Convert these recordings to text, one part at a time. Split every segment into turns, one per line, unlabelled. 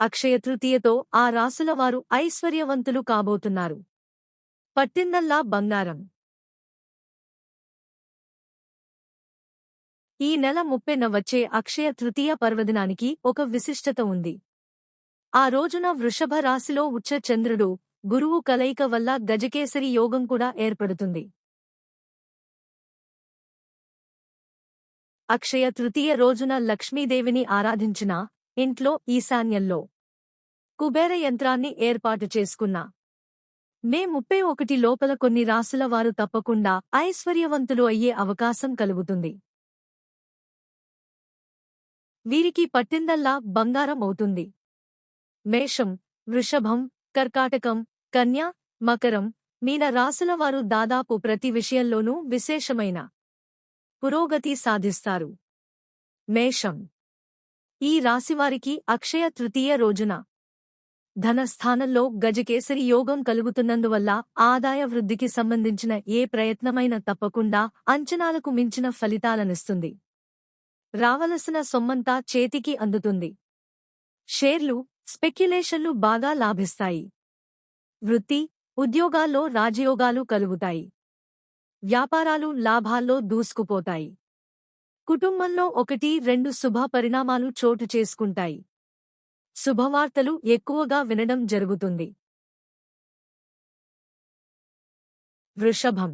అక్షయ తృతీయతో ఆ రాసుల వారు ఐశ్వర్యవంతులు కాబోతున్నారు. పట్టిందల్లా బంగారం. ఈ నెల ముప్పెన వచ్చే అక్షయ తృతీయ పర్వదినానికి ఒక విశిష్టత ఉంది. ఆ రోజున వృషభ రాశిలో ఉచ్చ చంద్రుడు గురువు కలయిక వల్ల గజకేసరి యోగం కూడా ఏర్పడుతుంది. అక్షయ తృతీయ రోజున లక్ష్మీదేవిని ఆరాధించిన ఇంట్లో ఈశాన్యంలో. కుబేర యంత్రాన్ని ఏర్పాటు చేసుకున్నా. మే ముప్పై ఒకటి లోపల కొన్ని రాసుల వారు తప్పకుండా ఐశ్వర్యవంతులు అయ్యే అవకాశం కలుగుతుంది. వీరికి పట్టిందల్లా బంగారం అవుతుంది. మేషం వృషభం కర్కాటకం కన్య మకరం మీన రాసుల వారు దాదాపు ప్రతి విషయంలోనూ విశేషమైన పురోగతి సాధిస్తారు. మేషం ఈ రాశివారికి అక్షయ తృతీయ రోజున ధనస్థానంలో గజకేసరి యోగం కలుగుతున్నందువల్ల ఆదాయ వృద్ధికి సంబంధించిన ఏ ప్రయత్నమైన తప్పకుండా అంచనాలకు మించిన ఫలితాలనిస్తుంది. రావలసిన సొమ్మంతా చేతికి అందుతుంది. షేర్లు స్పెక్యులేషన్లు బాగా లాభిస్తాయి. వృత్తి ఉద్యోగాల్లో రాజయోగాలు కలుగుతాయి. వ్యాపారాలు లాభాల్లో దూసుకుపోతాయి. కుటుంబంలో ఒకటి రెండు శుభ పరిణామాలు చోటు చేసుకుంటాయి. శుభవార్తలు ఎక్కువగా వినడం జరుగుతుంది. వృషభం.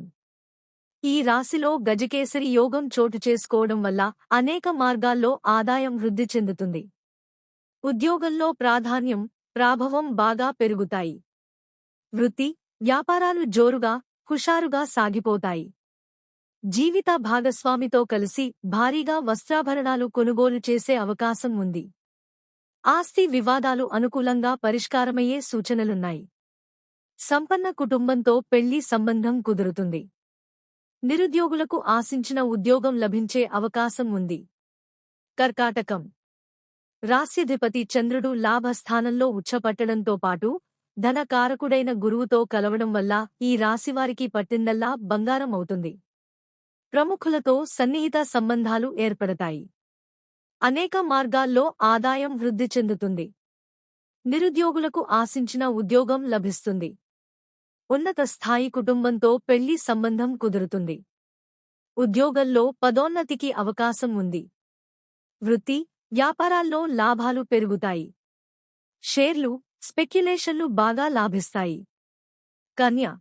ఈ రాశిలో గజకేసరి యోగం చోటు చేసుకోవడం వల్ల అనేక మార్గాల్లో ఆదాయం వృద్ధి చెందుతుంది. ఉద్యోగంలో ప్రాధాన్యం ప్రాభవం బాగా పెరుగుతాయి. వృత్తి వ్యాపారాలు జోరుగా హుషారుగా సాగిపోతాయి. జీవిత భాగస్వామితో కలిసి భారీగా వస్త్రాభరణాలు కొనుగోలు చేసే అవకాశం ఉంది. ఆస్తి వివాదాలు అనుకూలంగా పరిష్కారమయ్యే సూచనలున్నాయి. సంపన్న కుటుంబంతో పెళ్ళి సంబంధం కుదురుతుంది. నిరుద్యోగులకు ఆశించిన ఉద్యోగం లభించే అవకాశం ఉంది. కర్కాటకం. రాస్యధిపతి చంద్రుడు లాభస్థానంలో ఉచ్చపట్టడంతో పాటు ధనకారకుడైన గురువుతో కలవడం వల్ల ఈ రాశివారికి పట్టిందల్లా బంగారం అవుతుంది. ప్రముఖులతో సన్నిహిత సంబంధాలు ఏర్పడతాయి. అనేక మార్గాల్లో ఆదాయం వృద్ధి చెందుతుంది. నిరుద్యోగులకు ఆశించిన ఉద్యోగం లభిస్తుంది. ఉన్నత స్థాయి కుటుంబంతో పెళ్ళి సంబంధం కుదురుతుంది. ఉద్యోగంలో పదోన్నతికి అవకాశం ఉంది. వృత్తి వ్యాపారాల్లో లాభాలు పెరుగుతాయి. షేర్లు స్పెక్యులేషన్లు బాగా లాభిస్తాయి. కన్య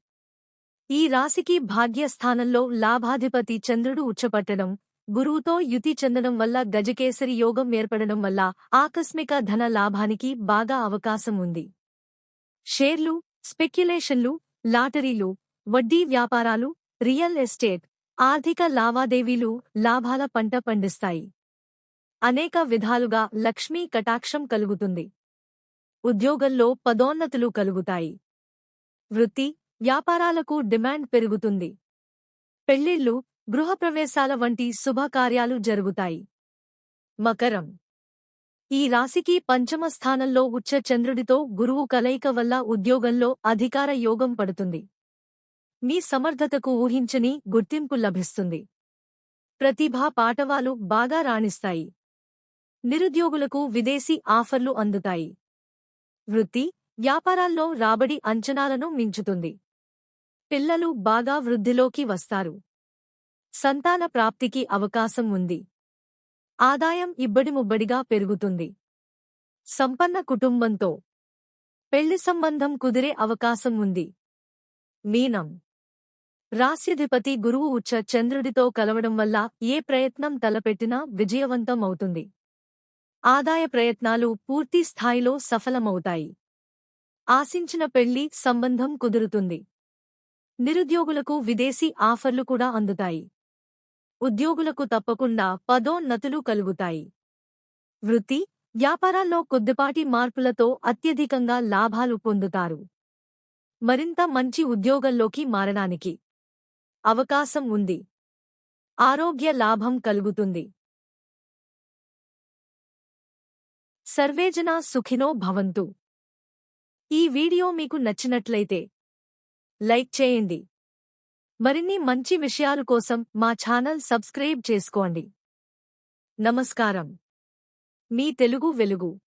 ఈ రాశికి భాగ్యస్థానంలో లాభాధిపతి చంద్రుడు ఉచ్చపట్టడం గురువుతో యుతి చెందడం వల్ల గజకేసరి యోగం ఏర్పడడం వల్ల ఆకస్మిక ధన లాభానికి బాగా అవకాశం ఉంది. షేర్లు స్పెక్యులేషన్లు లాటరీలు వడ్డీ వ్యాపారాలు రియల్ ఎస్టేట్ ఆర్థిక లావాదేవీలు లాభాల పంట పండిస్తాయి. అనేక విధాలుగా లక్ష్మీ కటాక్షం కలుగుతుంది. ఉద్యోగంలో పదోన్నతులు కలుగుతాయి. వృత్తి వ్యాపారాలకు డిమాండ్ పెరుగుతుంది. పెళ్ళిళ్ళు గృహప్రవేశాల వంటి శుభకార్యాలు జరుగుతాయి. మకరం. ఈ రాశికి పంచమ స్థానంలో ఉచ్చ చంద్రుడితో గురువు కలయిక వల్ల ఉద్యోగంలో అధికార యోగం పడుతుంది. మీ సమర్థతకు ఊహించని గుర్తింపు లభిస్తుంది. ప్రతిభా పాటవాలు బాగా రాణిస్తాయి. నిరుద్యోగులకు విదేశీ ఆఫర్లు అందుతాయి. వృత్తి వ్యాపారాల్లో రాబడి అంచనాలను మించుతుంది. పిల్లలు బాగా వృద్ధిలోకి వస్తారు. సంతాన ప్రాప్తికి అవకాశం ఉంది. ఆదాయం ఇబ్బడిముబ్బడిగా పెరుగుతుంది. సంపన్న కుటుంబంతో పెళ్ళి సంబంధం కుదిరే అవకాశం ఉంది. మీనం. రాస్యధిపతి గురువు ఉచ్చ చంద్రుడితో కలవడం వల్ల ఏ ప్రయత్నం తలపెట్టినా విజయవంతం అవుతుంది ఆదాయ ప్రయత్నాలు పూర్తి స్థాయిలో సఫలమవుతాయి. ఆశించిన పెళ్ళి సంబంధం కుదురుతుంది. నిరుద్యోగులకు విదేశీ ఆఫర్లు కూడా అందుతాయి. ఉద్యోగులకు తప్పకుండా పదోన్నతులు కలుగుతాయి. వృత్తి వ్యాపారాల్లో కొద్దిపాటి మార్పులతో అత్యధికంగా లాభాలు పొందుతారు. మరింత మంచి ఉద్యోగంలోకి మారడానికి అవకాశం ఉంది. ఆరోగ్య లాభం కలుగుతుంది. సర్వేజన సుఖినో భవంతు. ఈ వీడియో మీకు నచ్చినట్లయితే లైక్ చేయండి. మరిన్ని మంచి విషయాల కోసం మా ఛానల్ సబ్స్క్రైబ్ చేసుకోండి. నమస్కారం. మీ తెలుగు వెలుగు.